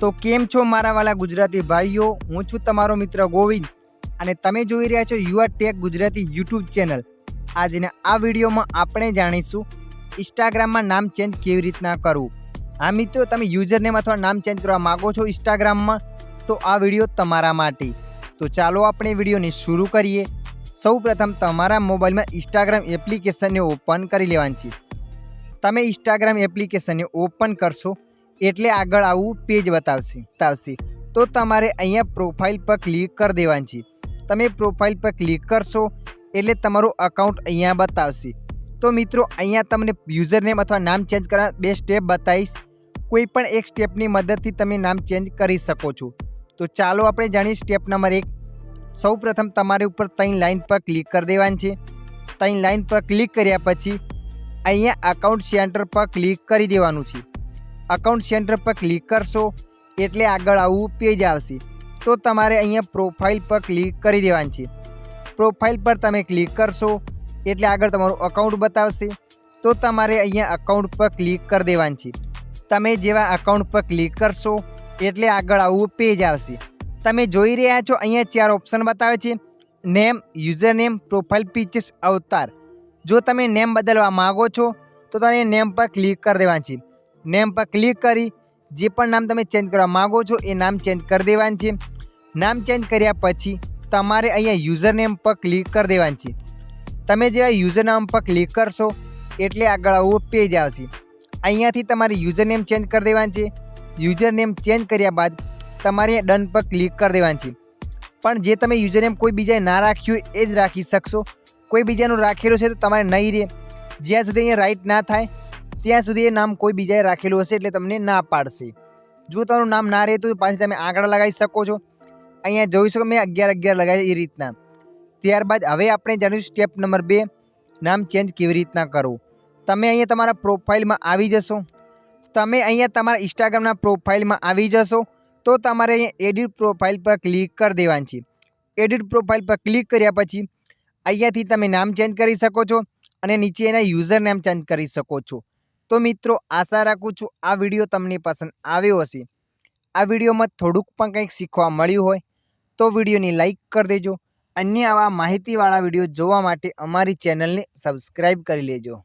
તો કેમ છો મારા વાલા ગુજરાતી ભાઈઓ? હું છું તમારો મિત્ર ગોવિંદ અને તમે જોઈ રહ્યા છો UR tech Gujarati YouTube channel. આજના આ વિડીયોમાં આપણે જાણીશું ઇન્સ્ટાગ્રામમાં નામ ચેન્જ કેવી રીતના કરવું? હા મિત્રો, તમે યુઝરનેમ અથવા નામ ચેન્જ કરવા માગો છો ઇન્સ્ટાગ્રામમાં, તો આ વીડિયો તમારા માટે. તો ચાલો આપણે વિડીયોને શરૂ કરીએ. સૌ પ્રથમ તમારા મોબાઈલમાં ઇન્સ્ટાગ્રામ એપ્લિકેશનને ઓપન કરી લેવાની છે. તમે ઇન્સ્ટાગ્રામ એપ્લિકેશનને ઓપન કરશો એટલે આગળ આવું પેજ બતાવશે બતાવશે. તો તમારે અહીંયા પ્રોફાઇલ પર ક્લિક કરી દેવાની છે. તમે પ્રોફાઇલ પર ક્લિક કરશો, એટલે તમારું અકાઉન્ટ અહીંયા બતાવશે. તો મિત્રો, અહીંયા તમને યુઝર નેમ અથવા નામ ચેન્જ કરવા બે સ્ટેપ બતાવીશ. કોઈ પણ એક સ્ટેપની મદદથી તમે નામ ચેન્જ કરી શકો છો. તો ચાલો આપણે જાણીએ સ્ટેપ નંબર એક. સૌ પ્રથમ તમારે ઉપર ત્રણ લાઇન પર ક્લિક કરી દેવાની છે. ત્રણ લાઇન પર ક્લિક કર્યા પછી, અહીંયા અકાઉન્ટ સેન્ટર પર ક્લિક કરી દેવાનું છે. અકાઉન્ટ સેન્ટર પર ક્લિક કરશો, એટલે આગળ આવું પેજ આવશે. તો તમારે અહીંયા પ્રોફાઇલ પર ક્લિક કરી દેવાની છે. પ્રોફાઇલ પર તમે ક્લિક કરશો, એટલે આગળ તમારું અકાઉન્ટ બતાવશે. તો તમારે અહીંયા અકાઉન્ટ પર ક્લિક કરી દેવાની છે. તમે જેવા અકાઉન્ટ પર ક્લિક કરશો, એટલે આગળ આવું પેજ આવશે. તમે જોઈ રહ્યા છો, અહીંયા ચાર ઓપ્શન બતાવે છે. Name user name profile pictures avatar. જો તમે નેમ બદલવા માગો છો, તો તમે નેમ પર ક્લિક કરી દેવાની છે. નેમ પર ક્લિક કરી, જે પણ નામ તમે ચેન્જ કરવા માગો છો, એ નામ ચેન્જ કરી દેવાનું છે. નામ ચેન્જ કર્યા પછી તમારે અહીંયા યુઝર નેમ પર ક્લિક કરી દેવાનું છે. તમે જેવા યુઝર નામ પર ક્લિક કરશો, એટલે આગળ આવું પેજ આવશે. અહીંયાથી તમારે યુઝર નેમ ચેન્જ કરી દેવાનું છે. યુઝર નેમ ચેન્જ કર્યા બાદ તમારે ડન પર ક્લિક કરી દેવાનું છે. પણ જે તમે યુઝર નેમ કોઈ બીજાએ ના રાખ્યું એ જ રાખી શકશો. કોઈ બીજાનું રાખેલું છે તો તમારે નહીં રહે. જ્યાં સુધી અહીંયા રાઈટ ના થાય ત્યાં સુધી એ નામ કોઈ બીજાએ રાખેલું હશે એટલે તમને ના પાડશે. જો તમારું નામ ના રહે તો પાછી તમે આગળ લગાવી શકો છો. અહીંયા જોઈ શકો મેં અગિયાર અગિયાર લગાવી એ રીતના. ત્યારબાદ હવે આપણે જાણીશું સ્ટેપ નંબર બે, નામ ચેન્જ કેવી રીતના કરવું. તમે અહીંયા તમારા પ્રોફાઇલમાં આવી જશો. તમે અહીંયા તમારા ઇન્સ્ટાગ્રામના પ્રોફાઇલમાં આવી જશો તો તમારે અહીંયા એડિટ પ્રોફાઇલ પર ક્લિક કરી દેવાની છે. એડિટ પ્રોફાઇલ પર ક્લિક કર્યા પછી અહીંયાથી તમે નામ ચેન્જ કરી શકો છો અને નીચે એના યુઝર નેમ ચેન્જ કરી શકો છો. તો મિત્રો, આશા રાખું છું આ વીડિયો તમને પસંદ આવ્યો હશે. આ વિડીયોમાં થોડુંક પણ કંઈક શીખવા મળ્યું હોય, તો વિડીયોને લાઇક કરી દેજો. અન્ય આવા માહિતીવાળા વીડિયો જોવા માટે અમારી ચેનલને સબસ્ક્રાઈબ કરી લેજો.